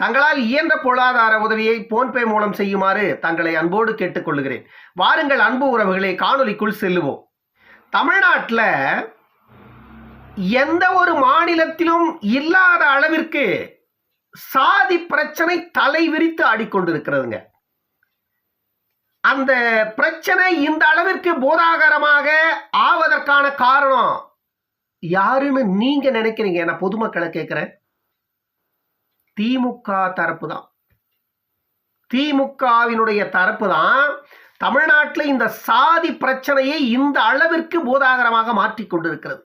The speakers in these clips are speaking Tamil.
தங்களால் இயன்ற பொருளாதார உதவியை போன்பே மூலம் செய்யுமாறு தங்களை அன்போடு கேட்டுக்கொள்கிறேன் வாருங்கள் அன்பு உறவுகளை காணொலிக்குள் செல்லுவோம். தமிழ்நாட்டில் எந்த ஒரு மாநிலத்திலும் இல்லாத அளவிற்கு சாதி பிரச்சனை தலை விரித்து ஆடிக்கொண்டிருக்கிறதுங்க. அந்த பிரச்சனை இந்த அளவிற்கு போதாகரமாக ஆவதற்கான காரணம் யாருன்னு நீங்க நினைக்கிறீங்க? நான் பொதுமக்களை கேட்கிறேன். திமுக தரப்பு தான் திமுகவினுடைய தரப்பு தான் தமிழ்நாட்டில் இந்த சாதி பிரச்சனையை இந்த அளவிற்கு பூதாகரமாக மாற்றி கொண்டிருக்கிறது.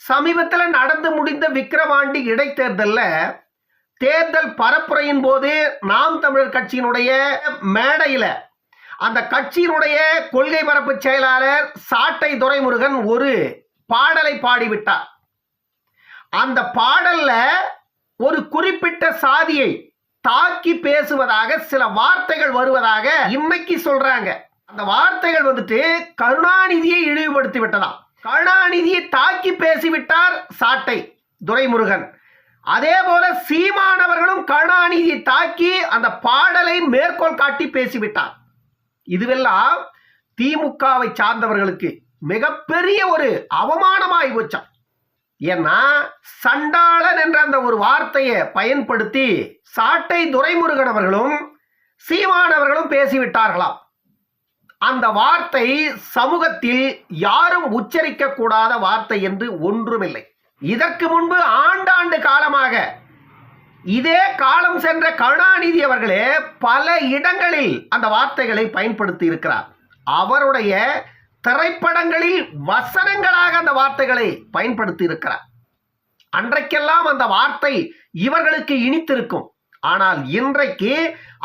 சமீபத்தில் நடந்து முடிந்த விக்கிரவாண்டி இடைத்தேர்தலில் தேர்தல் பரப்புரையின் போது நாம் தமிழர் கட்சியினுடைய மேடையில் அந்த கட்சியினுடைய கொள்கை பரப்பு செயலாளர் சாட்டை துரைமுருகன் ஒரு பாடலை பாடிவிட்டார். அந்த பாடல்ல ஒரு குறிப்பிட்ட சாதியை தாக்கி பேசுவதாக சில வார்த்தைகள் வருவதாக இன்னைக்கு சொல்றாங்க. அந்த வார்த்தைகள் வந்துட்டு கருணாநிதியை இழிவுபடுத்தி விட்டதாம். கருணாநிதியை தாக்கி பேசிவிட்டார் சாட்டை துரைமுருகன். அதே போல சீமானவர்களும் கருணாநிதியை தாக்கி அந்த பாடலை மேற்கோள் காட்டி பேசிவிட்டார். இதுவெல்லாம் திமுகவை சார்ந்தவர்களுக்கு மிகப்பெரிய ஒரு அவமானமாய் வச்சான் ஏன்னா சண்டாளன் என்ற அந்த ஒரு வார்த்தையை பயன்படுத்தி சாட்டை துரைமுருகன் அவர்களும் சீமானவர்களும் பேசிவிட்டார்களாம். அந்த வார்த்தை சமூகத்தில் யாரும் உச்சரிக்க கூடாத வார்த்தை என்று ஒன்றுமில்லை. இதற்கு முன்பு ஆண்டாண்டு காலமாக இதே காலம் சென்ற கருணாநிதி அவர்களே பல இடங்களில் அந்த வார்த்தைகளை பயன்படுத்தி இருக்கிறார். அவருடைய திரைப்படங்களில் வசனங்களாக அந்த வார்த்தைகளை பயன்படுத்தி இருக்கிறார் அன்றைக்கெல்லாம் அந்த வார்த்தை இவர்களுக்கு இனித்திருக்கும். ஆனால் இன்றைக்கு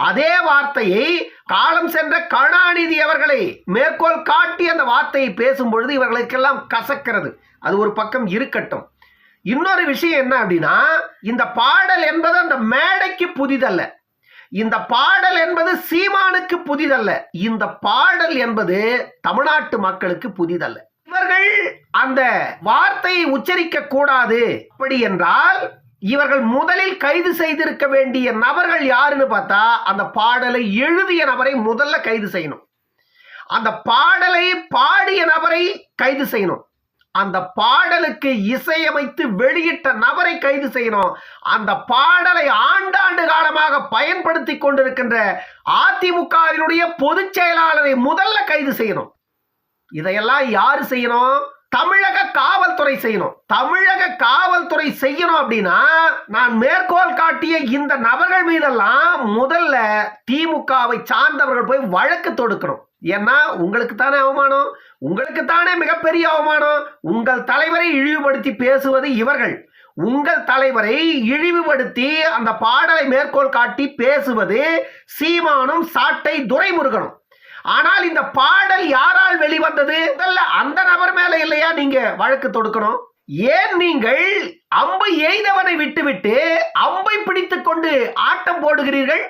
அதே வார்த்தையை காலம் சென்ற கருணாநிதி அவர்களை மேற்கோள் காட்டி அந்த வார்த்தையை பேசும் பொழுது இவர்களுக்கெல்லாம் கசக்கிறது. அது ஒரு பக்கம் இருக்கட்டும். இன்னொரு விஷயம் என்ன அப்படின்னா இந்த பாடல் என்பது அந்த மேடைக்கு புதிதல்ல. இந்த பாடல் என்பது சீமானுக்கு புதிதல்ல. இந்த பாடல் என்பது தமிழ்நாட்டு மக்களுக்கு புதிதல்ல. இவர்கள் அந்த வார்த்தையை உச்சரிக்க கூடாது. அப்படி என்றால் இவர்கள் முதலில் கைது செய்திருக்க வேண்டிய நபர்கள் யாருன்னு பார்த்தா அந்த பாடலை எழுதிய நபரை முதல்ல கைது செய்யணும். அந்த பாடலை பாடிய நபரை கைது செய்யணும். அந்த பாடலுக்கு இசையமைத்து வெளியிட்ட நபரை கைது செய்யணும். அந்த பாடலை ஆண்டாண்டு காலமாக பயன்படுத்தி கொண்டிருக்கின்ற அதிமுகவினுடைய பொதுச் செயலாளரை முதல்ல கைது செய்யணும். இதையெல்லாம் யாரு செய்யணும்? தமிழக காவல்துறை செய்யணும். தமிழக காவல்துறை செய்யணும் அப்படின்னா நான் மேற்கோள் காட்டிய இந்த நபர்கள் மீதெல்லாம் முதல்ல திமுகவை சார்ந்தவர்கள் போய் வழக்கு தொடுக்கணும். ஏன்னா உங்களுக்கு தானே அவமானம்? உங்களுக்கு தானே மிகப்பெரிய அவமானம்? உங்கள் தலைவரை இழிவுபடுத்தி பேசுவது இவர்கள். உங்கள் தலைவரை இழிவுபடுத்தி அந்த பாடலை மேற்கோள் காட்டி பேசுவது சீமானும் சாட்டை துரைமுருகனும். ஆனால் இந்த பாடல் யாரால் வெளிவந்தது? அந்த நபர் மேல இல்லையா நீங்க வழக்கு தொடுக்கணும்? ஏன் நீங்கள் அம்பை எய்தவனை விட்டுவிட்டு அம்பை பிடித்துக்கொண்டு ஆட்டம் போடுகிறீர்கள்?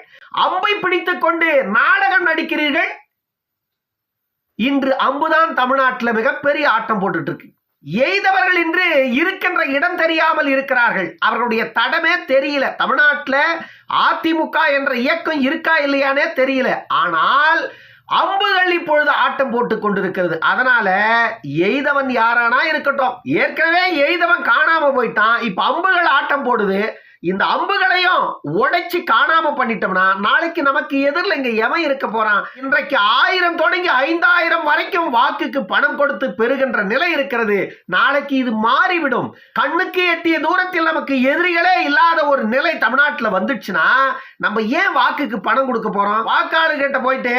அம்பை பிடித்துக்கொண்டு நாடகம் நடிக்கிறீர்கள்? இன்று அம்புதான் தமிழ்நாட்டில் மிகப்பெரிய ஆட்டம் போட்டுட்டு இருக்கு எய்தவர்கள் இன்று இருக்கின்ற இடம் தெரியாமல் இருக்கிறார்கள். அவர்களுடைய தடமே தெரியல. தமிழ்நாட்டில் அதிமுக என்ற இயக்கம் இருக்கா இல்லையானே தெரியல. ஆனால் அம்புகள் இப்பொழுது ஆட்டம் போட்டு கொண்டிருக்கிறது. அதனால எய்தவன் யாரானா இருக்கட்டும். ஏற்கனவே எய்தவன் காணாம போயிட்டான். இப்ப அம்புகள் ஆட்டம் போடுது. இந்த அம்புகளையும் உடைச்சு காணாம பண்ணிட்டோம்னா நாளைக்கு நமக்கு எதிரில் இங்க எவன் இருக்க போறான்? இன்றைக்கு ஆயிரம் தொடங்கி ஐந்தாயிரம் வரைக்கும் வாக்குக்கு பணம் கொடுத்து பெறுகின்ற நிலை இருக்கிறது. நாளைக்கு இது மாறிவிடும். கண்ணுக்கு எட்டிய தூரத்தில் நமக்கு எதிரிகளே இல்லாத ஒரு நிலை தமிழ்நாட்டில் வந்துச்சுன்னா நம்ம ஏன் வாக்குக்கு பணம் கொடுக்க போறோம்? வாக்காளர் கிட்ட போயிட்டு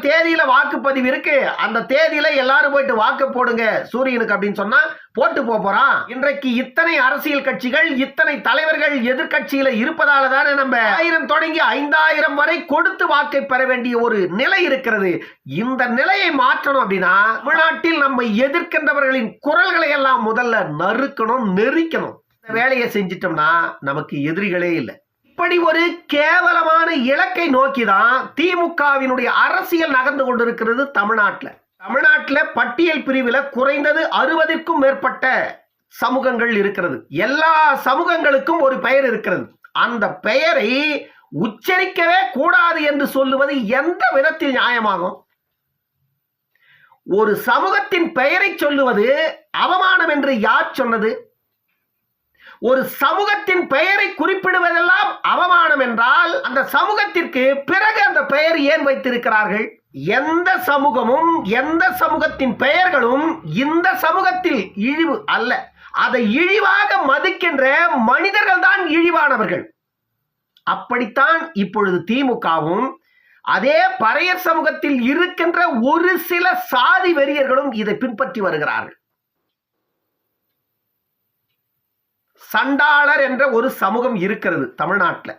தேதியில வாக்குப்பதிவு இருக்கு. அந்த தேதியில எல்லாரும் போயிட்டு வாக்கு போடுங்க. சூரியனுக்கு அப்படின்னு சொன்னா போட்டு போப் போறான். இன்றைக்கு இத்தனை அரசியல் கட்சிகள் இத்தனை தலைவர்கள் எதிர்கட்சியில இருப்பதால தானே நம்ம ஆயிரம் தொடங்கி ஐந்தாயிரம் வரை கொடுத்து வாக்கை பெற வேண்டிய ஒரு நிலை இருக்கிறது. இந்த நிலையை மாற்றணும் அப்படின்னா தமிழ்நாட்டில் நம்ம எதிர்க்கின்றவர்களின் குரல்களை எல்லாம் முதல்ல நறுக்கணும் நெறிக்கணும் இந்த வேலையை செஞ்சிட்டோம்னா நமக்கு எதிரிகளே இல்லை. இப்படி ஒரு கேவலமான இலக்கை நோக்கி தான் திமுகவினுடைய அரசியல் நகர்ந்து கொண்டிருக்கிறது தமிழ்நாட்டில். தமிழ்நாட்டில் பட்டியல் பிரிவில் குறைந்தது அறுபதுக்கும் மேற்பட்ட சமூகங்கள் இருக்கிறது. எல்லா சமூகங்களுக்கும் ஒரு பெயர் இருக்கிறது. அந்த பெயரை உச்சரிக்கவே கூடாது என்று சொல்லுவது எந்த விதத்தில் நியாயமாகும்? ஒரு சமூகத்தின் பெயரை சொல்லுவது அவமானம் என்று யார் சொன்னது? ஒரு சமூகத்தின் பெயரை குறிப்பிடுவதெல்லாம் அவமானம் என்றால் அந்த சமூகத்திற்கு பிறகு அந்த பெயர் ஏன் வைத்திருக்கிறார்கள்? எந்த சமூகமும் எந்த சமூகத்தின் பெயர்களும் இந்த சமூகத்தில் இழிவு அல்ல. அதை இழிவாக மதிக்கின்ற மனிதர்கள் தான் இழிவானவர்கள். அப்படித்தான் இப்பொழுது திமுகவும் அதே பறையர் சமூகத்தில் இருக்கின்ற ஒரு சில சாதி வெறியர்களும் இதை பின்பற்றி வருகிறார்கள். சண்டாளர் என்ற ஒரு சமூகம் இருக்கிறது தமிழ்நாட்டில்.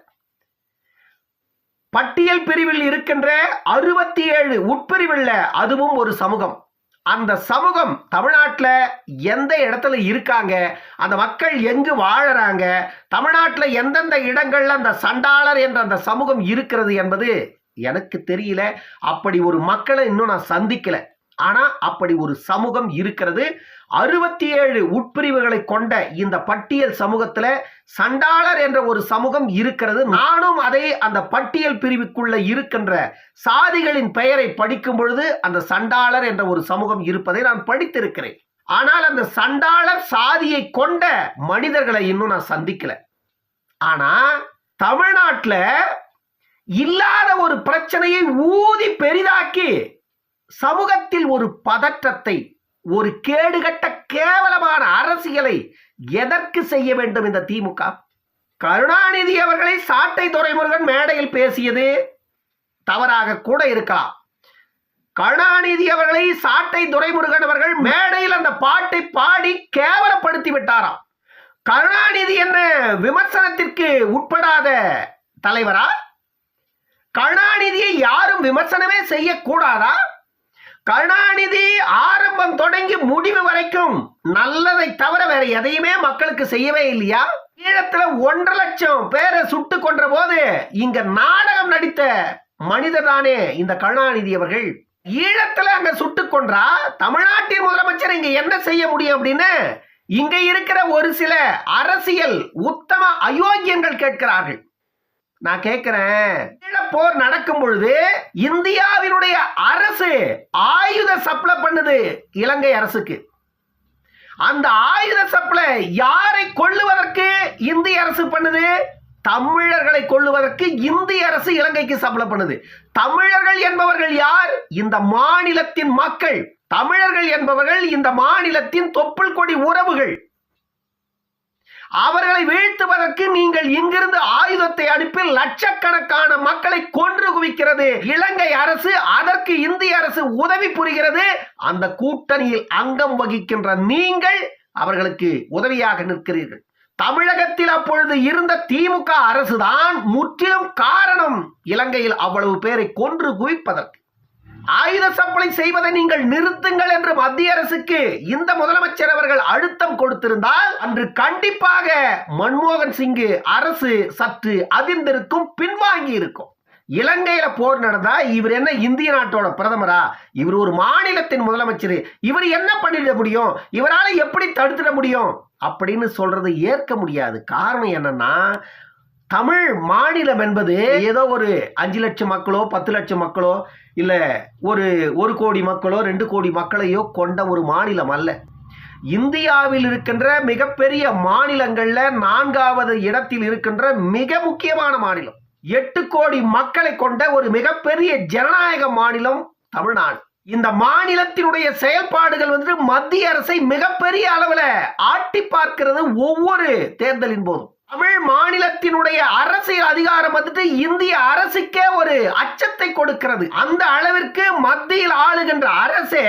பட்டியல் பிரிவில் இருக்கின்ற அறுபத்தி ஏழு உட்பிரிவில் அதுவும் ஒரு சமூகம். அந்த சமூகம் தமிழ்நாட்டில் எந்த இடத்துல இருக்காங்க அந்த மக்கள் எங்கு வாழறாங்க தமிழ்நாட்டில் எந்தெந்த இடங்கள்ல அந்த சண்டாளர் என்ற அந்த சமூகம் இருக்கிறது என்பது எனக்கு தெரியல. அப்படி ஒரு மக்களை இன்னும் நான் சந்திக்கலை. ஆனா அப்படி ஒரு சமூகம் இருக்கிறது. அறுபத்தி ஏழு உட்பிரிவுகளை கொண்ட இந்த பட்டியல் சமூகத்துல சண்டாளர் என்ற ஒரு சமூகம் இருக்கிறது. நானும் அதை அந்த பட்டியல் பிரிவுக்குள்ள இருக்கின்ற சாதிகளின் பெயரை படிக்கும் பொழுது அந்த சண்டாளர் என்ற ஒரு சமூகம் இருப்பதை நான் படித்திருக்கிறேன். ஆனால் அந்த சண்டாளர் சாதியை கொண்ட மனிதர்களை இன்னும் நான் சந்திக்கல. ஆனா தமிழ்நாட்டில் இல்லாத ஒரு பிரச்சனையை ஊதி பெரிதாக்கி சமூகத்தில் ஒரு பதற்றத்தை ஒரு கேடுகட்ட கேவலமான அரசியலை எதற்கு செய்ய வேண்டும் இந்த திமுக? கருணாநிதி அவர்களை சாட்டை துறைமுருகன் மேடையில் பேசியது தவறாக கூட இருக்கலாம். கருணாநிதி அவர்களை சாட்டை துரைமுருகன் அவர்கள் மேடையில் அந்த பாட்டை பாடி கேவலப்படுத்தி விட்டாராம். கருணாநிதி என்ன விமர்சனத்திற்கு உட்படாத தலைவரா? கருணாநிதியை யாரும் விமர்சனமே செய்யக்கூடாதா? கருணாநிதி ஆரம்பம் தொடங்கி முடிவு வரைக்கும் நல்லதை தவிர வேற எதையுமே மக்களுக்கு செய்யவே இல்லையா? ஈழத்துல ஒன்றரை லட்சம் பேரை சுட்டு கொன்ற போது இங்க நாடகம் நடித்த மனிதர் தானே இந்த கருணாநிதி அவர்கள். ஈழத்துல அங்க சுட்டு கொன்றா? தமிழ்நாட்டின் முதலமைச்சர் இங்க என்ன செய்ய முடியும் அப்படின்னு இங்க இருக்கிற ஒரு சில அரசியல் உத்தம அயோக்கியங்கள் கேட்கிறார்கள். நான் கேட்கிறேன் போர் நடக்கும் பொழுது இந்தியாவினுடைய அரசு ஆயுத சப்ளை பண்ணுது இலங்கை அரசுக்கு. அந்த ஆயுத சப்ளை யாரை கொள்ளுவதற்கு இந்திய அரசு பண்ணுது? தமிழர்களை கொள்ளுவதற்கு இந்திய அரசு இலங்கைக்கு சப்ளை பண்ணுது. தமிழர்கள் என்பவர்கள் யார்? இந்த மாநிலத்தின் மக்கள். தமிழர்கள் என்பவர்கள் இந்த மாநிலத்தின் தொப்புள் கொடி உறவுகள். அவர்களை வீழ்த்துவதற்கு நீங்கள் இங்கிருந்து ஆயுதத்தை அனுப்பி லட்சக்கணக்கான மக்களை கொன்று குவிக்கிறது. இலங்கை அரசு அதற்கு இந்திய அரசு உதவி புரிகிறது. அந்த கூட்டணியில் அங்கம் வகிக்கின்ற நீங்கள் அவர்களுக்கு உதவியாக நிற்கிறீர்கள். தமிழகத்தில் அப்பொழுது இருந்த திமுக அரசுதான் முற்றிலும் காரணம். இலங்கையில் அவ்வளவு பேரை கொன்று குவிப்பதற்கு. ஆயுத சப்ளை செய்வதை நீங்கள் நிறுத்துங்கள் என்று மத்திய அரசுக்கு இந்த முதலமைச்சர் அவர்கள் அழுத்தம் கொடுத்திருந்தால் அன்று கண்டிப்பாக மன்மோகன் சிங்கு அரசு சற்று அதிர்ந்திருக்கும் பின்வாங்கி இருக்கும் இலங்கையில போர் நடந்தா இவர் என்ன இந்திய நாட்டோட பிரதமரா? இவர் ஒரு மாநிலத்தின் முதலமைச்சர். இவர் என்ன பண்ணிட முடியும்? இவரால எப்படி தடுத்துட முடியும்? அப்படின்னு சொல்றது ஏற்க முடியாது. காரணம் என்னன்னா தமிழ் மாநிலம் என்பது ஏதோ ஒரு அஞ்சு லட்சம் மக்களோ பத்து லட்சம் மக்களோ இல்லை ஒரு ஒரு கோடி மக்களோ ரெண்டு கோடி மக்களையோ கொண்ட ஒரு மாநிலம் அல்ல. இந்தியாவில் இருக்கின்ற மிகப்பெரிய மாநிலங்களில் நான்காவது இடத்தில் இருக்கின்ற மிக முக்கியமான மாநிலம். எட்டு கோடி மக்களை கொண்ட ஒரு மிகப்பெரிய ஜனநாயக மாநிலம் தமிழ்நாடு. இந்த மாநிலத்தினுடைய செயல்பாடுகள் வந்து மத்திய அரசை மிகப்பெரிய அளவில் ஆட்டி பார்க்கிறது ஒவ்வொரு தேர்தலின் போதும். தமிழ் மாநிலத்தினுடைய அரசியல் அதிகாரம் வந்துட்டு இந்திய அரசுக்கே ஒரு அச்சத்தை கொடுக்கிறது. அந்த அளவிற்கு மத்தியில் ஆளுகின்ற அரசே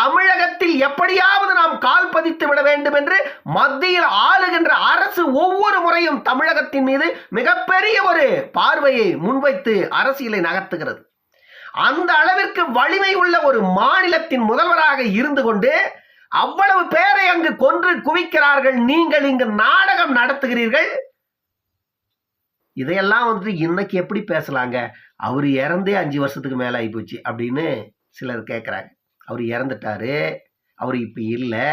தமிழகத்தில் எப்படியாவது நாம் கால் பதித்து விட வேண்டும் என்று மத்தியில் ஆளுகின்ற அரசு ஒவ்வொரு முறையும் தமிழகத்தின் மீது மிகப்பெரிய ஒரு பார்வையை முன்வைத்து அரசியலை நகர்த்துகிறது. அந்த அளவிற்கு வலிமை உள்ள ஒரு மாநிலத்தின் முதல்வராக இருந்து கொண்டு அவ்வளவு பேரை அங்கு கொன்று குவிக்கிறார்கள். நீங்கள் இங்கு நாடகம் நடத்துகிறீர்கள். இதையெல்லாம் வந்துட்டு இன்னைக்கு எப்படி பேசலாங்க? அவர் இறந்தே அஞ்சு வருஷத்துக்கு மேலே ஆகிப்போச்சு அப்படின்னு சிலர் கேட்குறாங்க அவர் இறந்துட்டாரு. அவர் இப்போ இல்லை.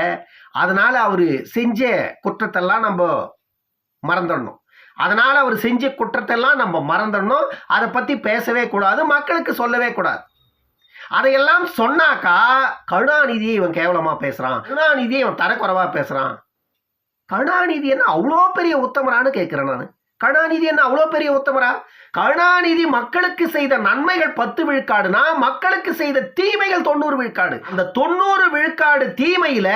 அதனால் அவர் செஞ்ச குற்றத்தெல்லாம் நம்ம மறந்துடணும். அதனால் அவர் செஞ்ச குற்றத்தெல்லாம் நம்ம மறந்துடணும். அதை பற்றி பேசவே கூடாது மக்களுக்கு சொல்லவே கூடாது. அதையெல்லாம் சொன்னாக்கா கருணாநிதியை இவன் கேவலமாக பேசுகிறான் கருணாநிதியை இவன் தரக்குறைவாக பேசுகிறான் கருணாநிதி என்ன அவ்வளோ பெரிய உத்தமரான்னு கேட்குறேன் நான். கருணாநிதி என்ன அவ்வளோ பெரிய உத்தமரா? கருணாநிதி மக்களுக்கு செய்த நன்மைகள் பத்து விழுக்காடுனா மக்களுக்கு செய்த தீமைகள் தொண்ணூறு விழுக்காடு. அந்த தொண்ணூறு விழுக்காடு தீமையில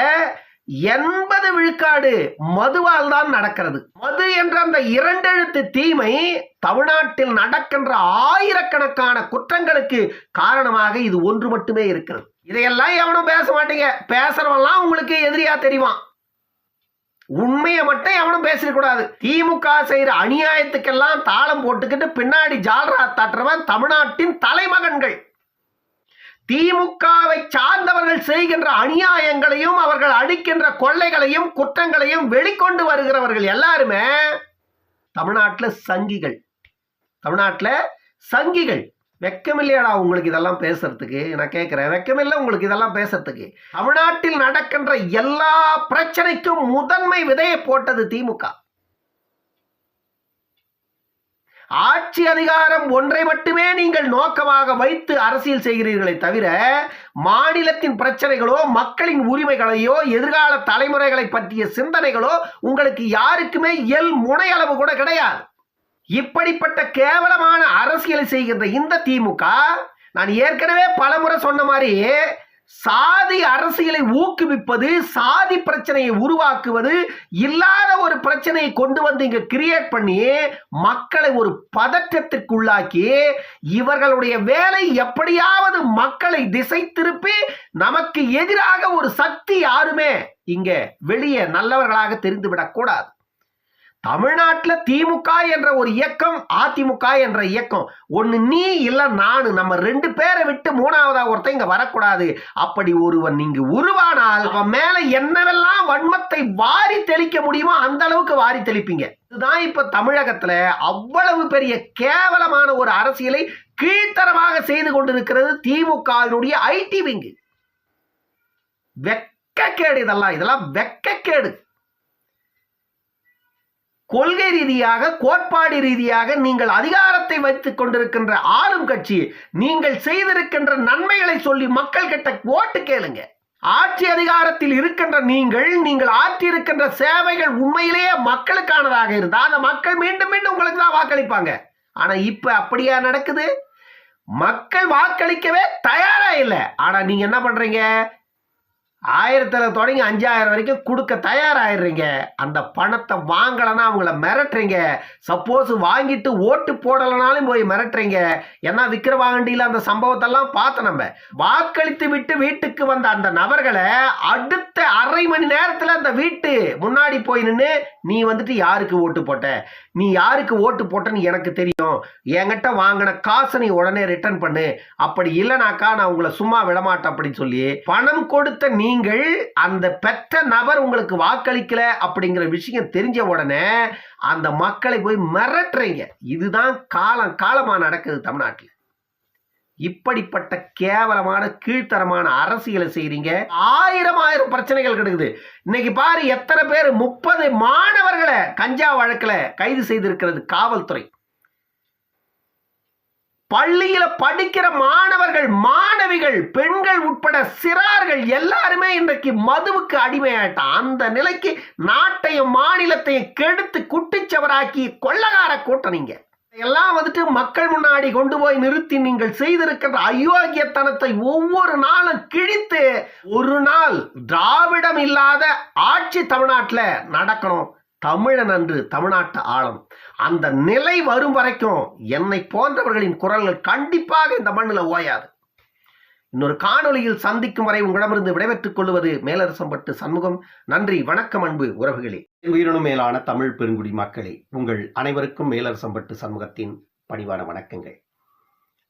எண்பது விழுக்காடு மதுவால் தான் நடக்கிறது. மது என்ற அந்த இரண்டெழுத்து தீமை தமிழ்நாட்டில் நடக்கின்ற ஆயிரக்கணக்கான குற்றங்களுக்கு காரணமாக இது ஒன்று மட்டுமே இருக்கிறது. இதையெல்லாம் எவனும் பேச மாட்டீங்க. பேசுறவெல்லாம் உங்களுக்கு எதிரியா தெரியுமா உண்மையை மட்டும் எவனும் பேசிடக்கூடாது திமுக செய்யற அநியாயத்துக்கெல்லாம் தாளம் போட்டுக்கிட்டு பின்னாடி ஜால்ரா தாட்டுறவன் தமிழ்நாட்டின் தலைமகன்கள். திமுகவை சார்ந்தவர்கள் செய்கின்ற அநியாயங்களையும் அவர்கள் அடிக்கின்ற கொள்ளைகளையும் குற்றங்களையும் வெளிக்கொண்டு வருகிறவர்கள் எல்லாருமே தமிழ்நாட்டில் சங்கிகள். தமிழ்நாட்டில் சங்கிகள். வெக்கமில்லையாடா உங்களுக்கு இதெல்லாம் பேசுறதுக்கு? நான் கேட்குறேன் வெக்கமில்லை உங்களுக்கு இதெல்லாம் பேசுறதுக்கு. தமிழ்நாட்டில் நடக்கின்ற எல்லா பிரச்சனைக்கும் முதன்மை விதையை போட்டது திமுக. ஆட்சி அதிகாரம் ஒன்றை மட்டுமே நீங்கள் நோக்கமாக வைத்து அரசியல் செய்கிறீர்களே தவிர மாநிலத்தின் பிரச்சனைகளோ மக்களின் உரிமைகளையோ எதிர்கால தலைமுறைகளை பற்றிய சிந்தனைகளோ உங்களுக்கு யாருக்குமே எல் முனையளவு கூட கிடையாது. இப்படிப்பட்ட கேவலமான அரசியலை செய்கின்ற இந்த திமுக நான் ஏற்கனவே பலமுறை சொன்ன மாதிரி சாதி அரசியலை ஊக்குவிப்பது சாதி பிரச்சனையை உருவாக்குவது இல்லாத ஒரு பிரச்சனையை கொண்டு வந்து இங்க கிரியேட் பண்ணி மக்களை ஒரு பதற்றத்திற்குள்ளாக்கி இவர்களுடைய வேலை எப்படியாவது மக்களை திசை திருப்பி நமக்கு எதிராக ஒரு சக்தி யாருமே இங்க வெளியே நல்லவர்களாக தெரிந்துவிடக்கூடாது. தமிழ்நாட்டில் திமுக என்ற ஒரு இயக்கம் அதிமுக என்ற இயக்கம். ஒன்று நீ இல்லை நான். நம்ம ரெண்டு பேரை விட்டு மூணாவதா ஒருத்தன் இங்கே வரக்கூடாது. அப்படி ஒருவன் நீங்க உருவானால் அவன் மேலே என்னவெல்லாம் வன்மத்தை வாரி தெளிக்க முடியுமோ அந்த அளவுக்கு வாரி தெளிப்பீங்க. இதுதான் இப்போ தமிழகத்தில் அவ்வளவு பெரிய கேவலமான ஒரு அரசியலை கீழ்த்தரமாக செய்து கொண்டிருக்கிறது திமுகவினுடைய ஐடி விங்கு. வெக்கக்கேடு இதெல்லாம். இதெல்லாம் வெக்கக்கேடு. கொள்கை ரீதியாக கோட்பாடு ரீதியாக நீங்கள் அதிகாரத்தை வைத்துக் கொண்டிருக்கின்ற ஆளும் கட்சி நீங்கள் செய்திருக்கின்ற நன்மைகளை சொல்லி மக்கள் கிட்ட ஓட்டு கேளுங்க. ஆட்சி அதிகாரத்தில் இருக்கின்ற நீங்கள் நீங்கள் ஆற்றியிருக்கின்ற சேவைகள் உண்மையிலேயே மக்களுக்கானதாக இருந்தால் அந்த மக்கள் மீண்டும் மீண்டும் உங்களுக்கு தான் வாக்களிப்பாங்க. ஆனா இப்ப அப்படியா நடக்குது? மக்கள் வாக்களிக்கவே தயாரா இல்லை. ஆனா நீங்க என்ன பண்றீங்க? ஆயிரத்தில் தொடங்கி அஞ்சாயிரம் வரைக்கும் கொடுக்க தயாராகிடுறீங்க அந்த பணத்தை வாங்கலைன்னா அவங்கள மிரட்டுறீங்க. சப்போஸ் வாங்கிட்டு ஓட்டு போடலைனாலும் போய் மிரட்டுறீங்க. ஏன்னா விக்கிரவாண்டியில் அந்த சம்பவத்தெல்லாம் பார்த்து நம்ம. வாக்களித்து விட்டு வீட்டுக்கு வந்த அந்த நபர்களை அடுத்த அரை மணி நேரத்தில் அந்த வீட்டு முன்னாடி போய் நின்று நீ வந்துட்டு யாருக்கு ஓட்டு போட்ட? நீ யாருக்கு ஓட்டு போட்டன்னு எனக்கு தெரியும். என்கிட்ட வாங்கின காசை நீ உடனே ரிட்டர்ன் பண்ணு. அப்படி இல்லைனாக்கா நான் உங்களை சும்மா விடமாட்டேன் அப்படின்னு சொல்லி பணம் கொடுத்த நீ நீங்கள் அந்த பெற்ற நபர் உங்களுக்கு வாக்களிக்கல அப்படிங்கிற விஷயம் தெரிஞ்ச உடனே அந்த மக்களை போய் மிரட்டுறீங்க. இதுதான் காலம் காலமா நடக்குது தமிழ்நாட்டில். இப்படிப்பட்ட கேவலமான கீழ்த்தரமான அரசியலை செய்கிறீங்க ஆயிரம் ஆயிரம் பிரச்சனைகள் கிடக்குது. இன்னைக்கு பாரு எத்தனை பேர் முப்பது மாணவர்களை கஞ்சா வழக்கில் கைது செய்திருக்கிறது காவல்துறை. பள்ளியில படிக்கிற மாணவர்கள் மாணவிகள் பெண்கள் உட்பட சிறார்கள் எல்லாருமே இன்றைக்கு மதுவுக்கு அடிமையாயிட்டான் அந்த நிலைக்கு நாட்டையும் மாநிலத்தையும் கெடுத்து குட்டிச்சவராக்கி கொள்ளகார கூட்டணிங்க எல்லாம் வந்துட்டு மக்கள் முன்னாடி கொண்டு போய் நிறுத்தி நீங்கள் செய்திருக்கின்ற அயோக்கியத்தனத்தை ஒவ்வொரு நாளும் கிழித்து ஒரு நாள் திராவிடம் இல்லாத ஆட்சி தமிழ்நாட்டில் நடக்கணும். தமிழன் அன்று தமிழ்நாட்டு ஆழம். அந்த நிலை வரும் வரைக்கும் என்னை போன்றவர்களின் குரல்கள் கண்டிப்பாக இந்த மண்ணில் ஓயாது. இன்னொரு காணொளியில் சந்திக்கும் வரை உங்களிடமிருந்து விடைபெற்றுக் கொள்வது மேலரசம்பட்டு சண்முகம். நன்றி வணக்கம் அன்பு உறவுகளே. உயிரினும் மேலான தமிழ் பெருங்குடி மக்களே உங்கள் அனைவருக்கும் மேலரசம்பட்டு சண்முகத்தின் பணிவான வணக்கங்கள்.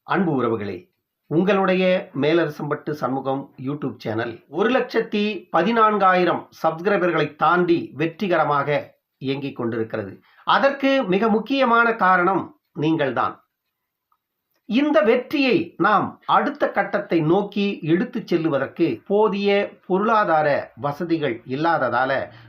அன்பு உறவுகளே உங்களுடைய மேலரசம்பட்டு சண்முகம் யூடியூப் சேனல் ஒரு லட்சத்தி பதினான்காயிரம் சப்ஸ்கிரைபர்களை தாண்டி வெற்றிகரமாக இயங்கிக் கொண்டிருக்கிறது. அதற்கு மிக முக்கியமான காரணம் நீங்கள்தான். இந்த வெற்றியை நாம் அடுத்த கட்டத்தை நோக்கி எடுத்துச் செல்லுவதற்கு போதிய பொருளாதார வசதிகள் இல்லாததால